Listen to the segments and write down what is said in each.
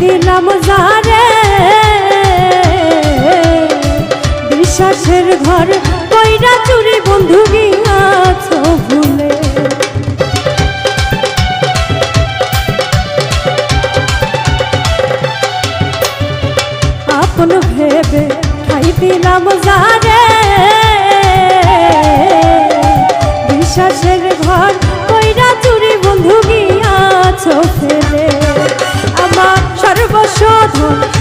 দিলাম যারে। বিশ্বাসের ঘর কইরা চুরি বন্ধু গিয়াছ ভুলে আপন ভেবে ঠাই দিলাম যারে। বিশ্বাসের ঘর কইরা চুরি বন্ধু গিয়াছ ফেলে শোধন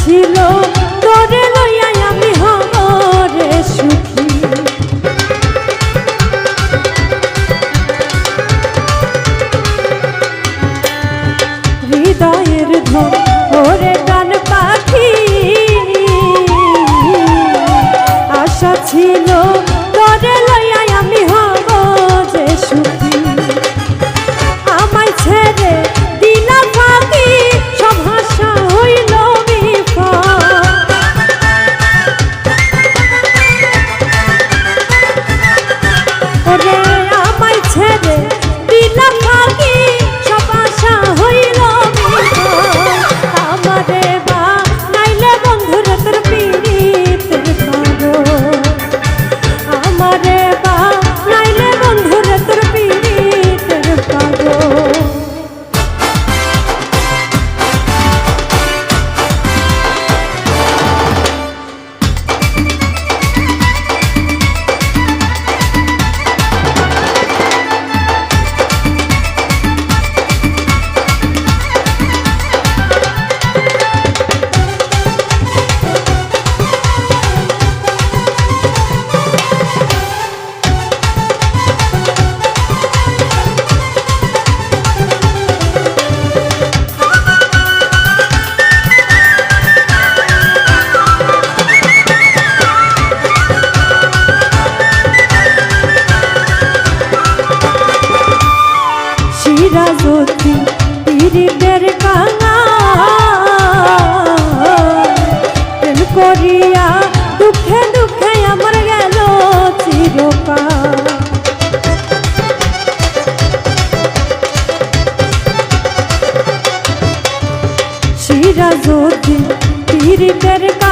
ছিল তোরে লইয়া আমি সুখী। হৃদয়ের ধন ওরে গান আশা ছিল তোরে করে শিবের কাঙা প্রেম করিয়া দুঃখে দুঃখে আমার গেল চিরকাল। শিরা যদি পীরিতের কা